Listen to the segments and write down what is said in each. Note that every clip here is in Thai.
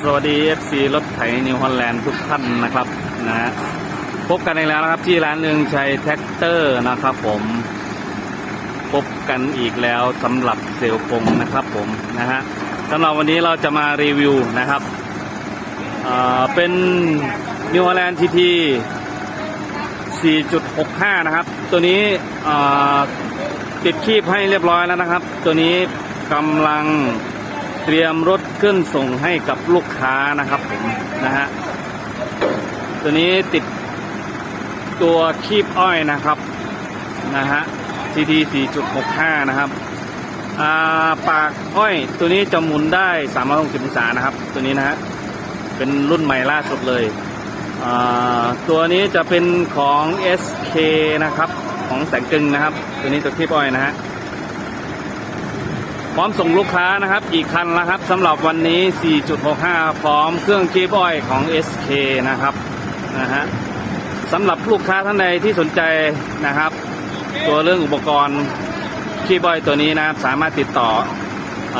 สวัสดี FC รถไถนิวฮอลแลนด์ทุกท่านนะครับนะฮะพบกันอีกแล้วนะครับ ที่ร้านเรืองชัยแท็กเตอร์นะครับผมพบกันอีกแล้วสำหรับเซลล์พงนะครับผมนะฮะสำหรับวันนี้เราจะมารีวิวนะครับอ่าเป็นนิวฮอลแลนด์ทีที4.65 นะครับ ตัวนี้อ่าติดคีบให้เรียบร้อยแล้วนะครับ ตัวนี้กำลัง เตรียมรถขึ้นส่งให้กับลูกค้านะครับผมนะฮะตัวนี้ติดตัวคีบอ้อยนะครับนะฮะ TT 4.65 นะครับอ่าปากอ้อยตัวนี้จะหมุนได้ 360 องศานะครับ ตัวนี้นะฮะเป็นรุ่นใหม่ล่าสุดเลยอ่าตัวนี้จะเป็นของ SK นะครับ ของแสงกึงนะครับ ตัวนี้ตัวคีบอ้อยนะฮะ พร้อมส่งลูกค้านะครับ อีกคันแล้วครับสำหรับวันนี้ 4.65 พร้อมเครื่องคีบอ้อยของ SK นะครับนะฮะสำหรับลูกค้าท่านใดที่สนใจนะครับ ตัวเรื่องอุปกรณ์คีบอ้อยตัวนี้นะครับ สามารถติดต่ออ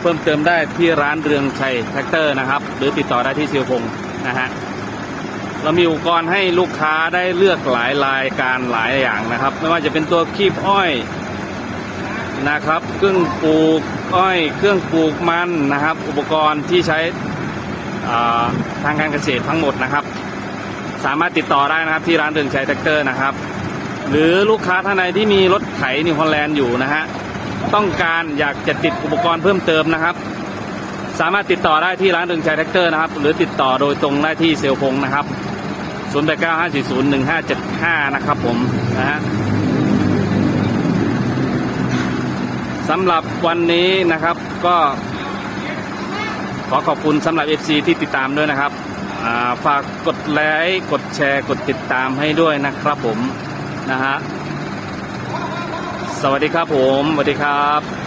เพิ่มเติมได้ที่ร้านเรืองชัยแท็กเตอร์นะครับ หรือติดต่อได้ที่เซียวพงนะฮะเรามีอุปกรณ์ให้ลูกค้าได้เลือกหลายรายการหลายอย่างนะครับ ไม่ว่าจะเป็นตัวคีบอ้อย นะครับเครื่องปลูกอ้อยเครื่องปลูกมันนะครับ อุปกรณ์ที่ใช้ทางการเกษตรทั้งหมดนะครับ สามารถติดต่อได้นะครับที่ร้านเดินชัยแท็กเตอร์นะครับ หรือลูกค้าท่านใดที่มีรถไถนิวฮอลแลนด์อยู่นะฮะต้องการอยากจะติดอุปกรณ์เพิ่มเติมนะครับ สามารถติดต่อได้ที่ร้านเดินชัยแท็กเตอร์นะครับ หรือติดต่อโดยตรงได้ที่เซลพงนะครับ 0 8 9 5 4 0 1 5 7 5 นะครับผมนะฮะ สำหรับวันนี้นะครับก็ขอขอบคุณสำหรับ FC ที่ติดตามด้วยนะครับาฝากกดไลค์กดแชร์ กดติดตามให้ด้วยนะครับผมนะฮะสวัสดีครับผมสวัสดีครับ